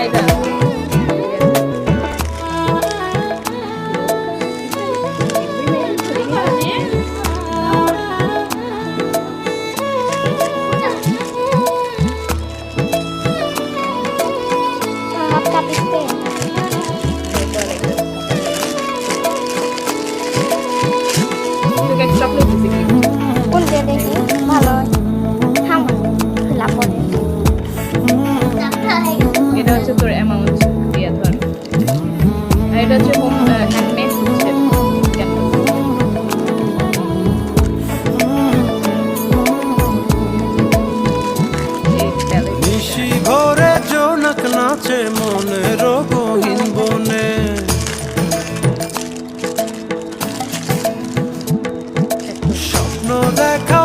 এটা তোকে মনে রঙিন বনে। স্বপ্ন দেখা